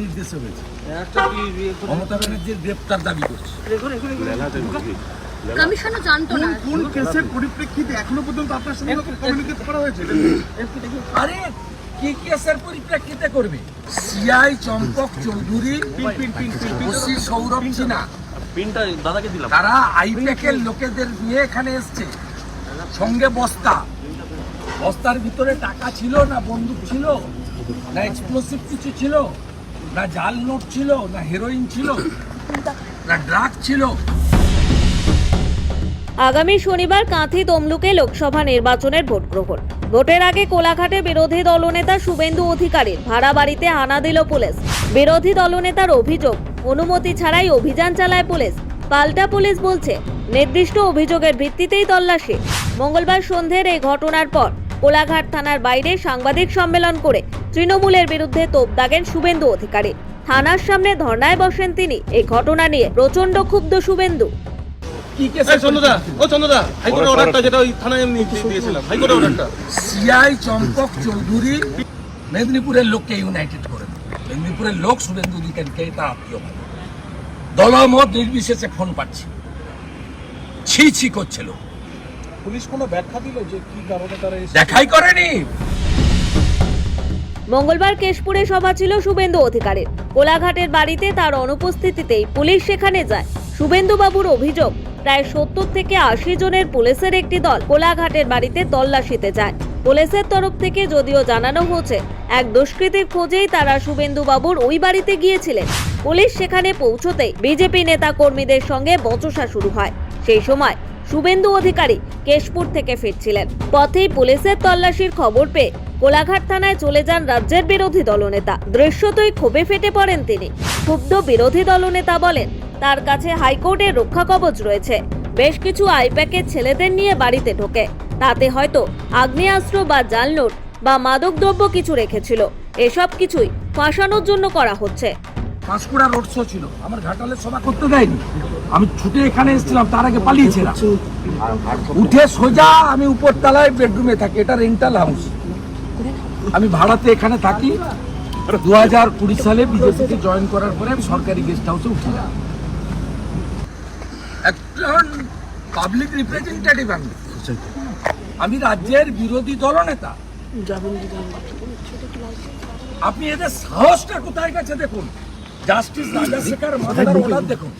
নির্দেশে হয়েছে মমতা ব্যানার্জির গ্রেপ্তার দাবি করছে। কমিশনও জানতো না। কোন কেসের পরিপ্রেক্ষিতে এখনও পর্যন্ত আপনার সঙ্গে কমিউনিকেট করা হয়েছে? আরে কি কেসের পরিপ্রেক্ষিতে করবে? CI Champak Chowdhury OC Sourav Sinha. পিনটা দাদাকে দিলাম। তারা আইপ্যাকের লোকেদের নিয়ে এখানে এসছে। সঙ্গে বস্তা। বস্তার ভিতরে টাকা ছিল না বন্দুক ছিল? না এক্সপ্লোসিভ কিছু ছিল, না জাল নোট ছিল, না হেরোইন ছিল, না ড্রাগ ছিল। আগামী শনিবার কাঁথি তমলুকে লোকসভা নির্বাচনের ভোট গ্রহণ। ভোটের আগে কোলাঘাটে বিরোধী দলনেতা শুভেন্দু অধিকারীর ভাড়া বাড়িতে হানা দিল পুলিশ। বিরোধী দলনেতার অভিযোগ, অনুমতি ছাড়াই অভিযান চালায় পুলিশ। পাল্টা পুলিশ বলছে, নির্দিষ্ট অভিযোগের ভিত্তিতেই তল্লাশি। মঙ্গলবার সন্ধ্যের এই ঘটনার পর কোলাঘাট থানার বাইরে সাংবাদিক সম্মেলন করে তৃণমূলের বিরুদ্ধে তোপ দাগেন শুভেন্দু অধিকারী। থানার সামনে ধর্নায় বসেন তিনি। এই ঘটনা নিয়ে প্রচণ্ড ক্ষুব্ধ শুভেন্দু। কি এই কেসের চন্দ্রদা ও চন্দ্রদা হাইকোর্টের অর্ডারটা যেটা ওই থানায় আমি দিয়েছিলাম। হাইকোর্টের অর্ডারটা সিআই চম্পক চৌধুরী মেদিনীপুরের লোককে ইউনাইটেড করে মেদিনীপুরের লোক শুভেন্দু অধিকারীকে তার আত্মীয় দলমত নির্বিশেষে ফোন পাচ্ছে। ছি ছি করছিল পুলিশ কোনো ব্যাখ্যা দিল যে কি কারণে তারা দেখাই করেনি। মঙ্গলবার কেশপুরে সভা ছিল শুভেন্দু অধিকারের। কোলাঘাটের বাড়িতে তার অনুপস্থিতিতেই পুলিশ সেখানে যায়। শুভেন্দু বাবুর অভিযোগ প্রায় সত্তর থেকে আশি জনের পুলিশের একটি দল কোলাঘাটের বাড়িতে তল্লাশিতে যায়। পুলিশের তরফ থেকে যদিও জানানো হচ্ছে এক দুষ্কৃতীর খোঁজেই তারা শুভেন্দু বাবুর ওই বাড়িতে গিয়েছিলেন। পুলিশ সেখানে পৌঁছতেই বিজেপি নেতা কর্মীদের সঙ্গে বচসা শুরু হয়। সেই সময় শুভেন্দু অধিকারী কেশপুর থেকে ফিরছিলেন। পথেই পুলিশের তল্লাশির খবর পেয়ে কোলাঘাট থানায় চলে যান রাজ্যের বিরোধী দলনেতা। দৃশ্যতই ক্ষোভে ফেটে পড়েন তিনি। ক্ষুব্ধ বিরোধী দলনেতা বলেন, তার কাছে হাইকোর্টের রক্ষা কবচ রয়েছে। বেশ কিছু আইপ্যাকের ছেলেদের নিয়ে বাড়িতে ঢোকে। তাতে হয়তো আগ্নেয়াস্ত্র বা জাল নোট বা মাদকদ্রব্য কিছু রেখেছিল। এসব কিছুই ফাঁসানোর জন্য করা হচ্ছে। পাঁশকুড়া রোড শো ছিল। আমার ঘাটালে সভা করতে দেয়নি। আমি ছুটে এখানে এসেছিলাম, তার আগে পালিয়েছিলাম। উঠে সোজা আমি উপর তলায় বেডরুমে থাকি, এটা রেন্টাল হাউস আমি ভাড়াতে এখানে থাকি। দু হাজার কুড়ি সালে বিজেপিতে জয়েন করার পরে আমি সরকারি গেস্ট হাউসে উঠি না একজন পাবলিক রিপ্রেজেন্টেটিভ আমি। আমি রাজ্যের বিরোধী দলনেতা আপনি এদের সাহসটা কোথায় গেছে দেখুন। জাস্টিস রাজাশেখর অর্ডার দেখুন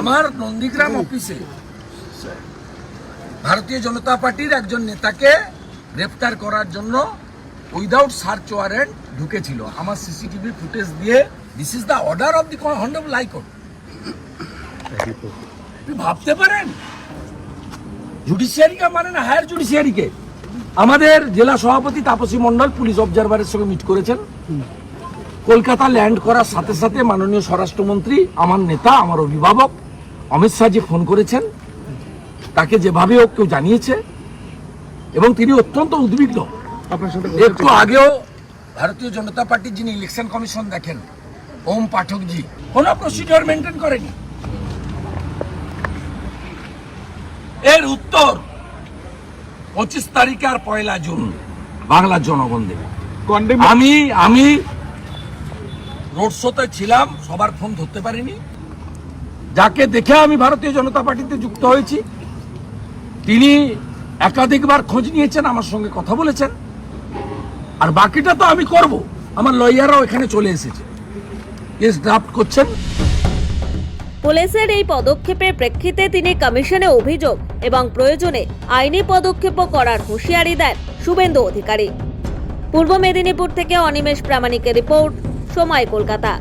আমার নন্দীগ্রাম অফিসে ভারতীয় জনতা পার্টির একজন নেতাকে গ্রেফতার করার জন্য উইদাউট সার্চ ওয়ারেন্ট ঢুকেছিল। আমার সিসিটিভি ফুটেজ দিয়ে this is the order of the honourable high court আপনি ভাবতে পারেন? জুডিশিয়ারিকে মানে না হায়ার জুডিশিয়ারিকে আমাদের জেলা সভাপতি তাপসী মণ্ডল পুলিশ অবজারভারের সঙ্গে মিট করেছেন। কলকাতা ল্যান্ড করার সাথে সাথে মাননীয় স্বরাষ্ট্রমন্ত্রী আমার নেতা আমার অভিভাবক অমিত শাহজি ফোন করেছেন। তাকে যেভাবে হোক কেউ জানিয়েছে। এবং তিনি অত্যন্ত উদ্বিগ্ন। একটু আগেও ভারতীয় জনতা পার্টির যিনি ইলেকশন কমিশন দেখেন ওম পাঠকজি কোনো প্রসিডিওর মেনটেন করেনি। এর উত্তর পঁচিশ তারিখ আর পয়লা জুন বাংলার জনগণ দেবে। আমি আমি রোড শোতে ছিলাম, সবার ফোন ধরতে পারিনি। যাকে দেখে আমি ভারতীয় জনতা পার্টিতে যুক্ত হয়েছি, তিনি একাধিকবার খোঁজ নিয়েছেন, আমার সঙ্গে কথা বলেছেন। আর বাকিটা তো আমি করব, আমার লয়াররাও এখানে চলে এসেছে। কেস ড্রাফট করছেন। পুলিশের এই পদক্ষেপের প্রেক্ষিতে তিনি কমিশনে অভিযোগ এবং প্রয়োজনে আইনি পদক্ষেপও করার হুঁশিয়ারি দেন শুভেন্দু অধিকারী। পূর্ব মেদিনীপুর থেকে অনিমেষ প্রামাণিকের রিপোর্ট। সময় কলকাতা।